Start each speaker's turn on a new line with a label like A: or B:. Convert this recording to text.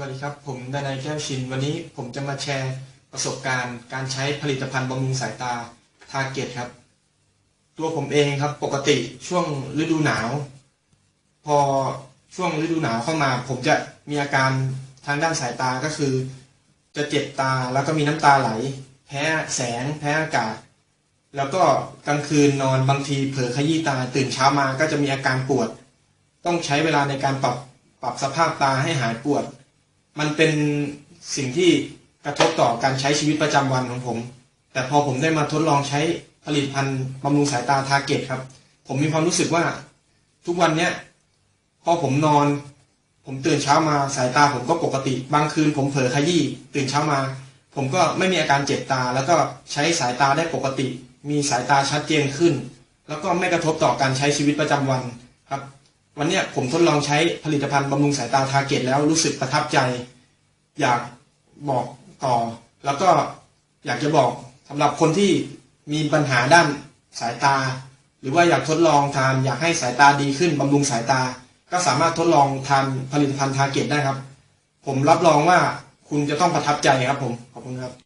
A: วัสดีครับ ผมดนายแก้วชิน วันนี้ผมจะมาแชร์ประสบการณ์ การใช้ผลิตภัณฑ์บำรุงสายตาทาเกตครับ ตัวผมเองครับปกติช่วงฤดูหนาว พอช่วงฤดูหนาวเข้ามา ผมจะมีอาการทางด้านสายตาก็คือ จะเจ็บตาแล้วก็มีน้ำตาไหล แพ้แสง แพ้อากาศ แล้วก็กลางคืนนอนบางทีเผลอขยี้ตาตื่นเช้ามาก็จะมีอาการปวด ต้องใช้เวลาในการปรับปรับสภาพตาให้หายปวด มันเป็นสิ่งที่กระทบต่อการใช้ชีวิตประจำวันของผม แต่พอผมได้มาทดลองใช้ผลิตภัณฑ์บำรุงสายตาทาเกตครับ ผมมีความรู้สึกว่าทุกวันเนี้ยพอผมนอน ผมตื่นเช้ามาสายตาผมก็ปกติ บางคืนผมเผลอขยี้ตื่นเช้ามา ผมก็ไม่มีอาการเจ็บตา แล้วก็ใช้สายตาได้ปกติ มีสายตาชัดเจนขึ้น แล้วก็ไม่กระทบต่อการใช้ชีวิตประจำวันครับ วันนี้ผมทดลองใช้ผลิตภัณฑ์บำรุงสายตาทาเกตแล้วรู้สึกประทับใจ อยากบอกต่อ แล้วก็อยากจะบอกสำหรับคนที่มีปัญหาด้านสายตา หรือว่าอยากทดลองทาน อยากให้สายตาดีขึ้นบำรุงสายตา ก็สามารถทดลองทานผลิตภัณฑ์ทาเกตได้ครับ ผมรับรองว่าคุณจะต้องประทับใจครับผมขอบคุณครับ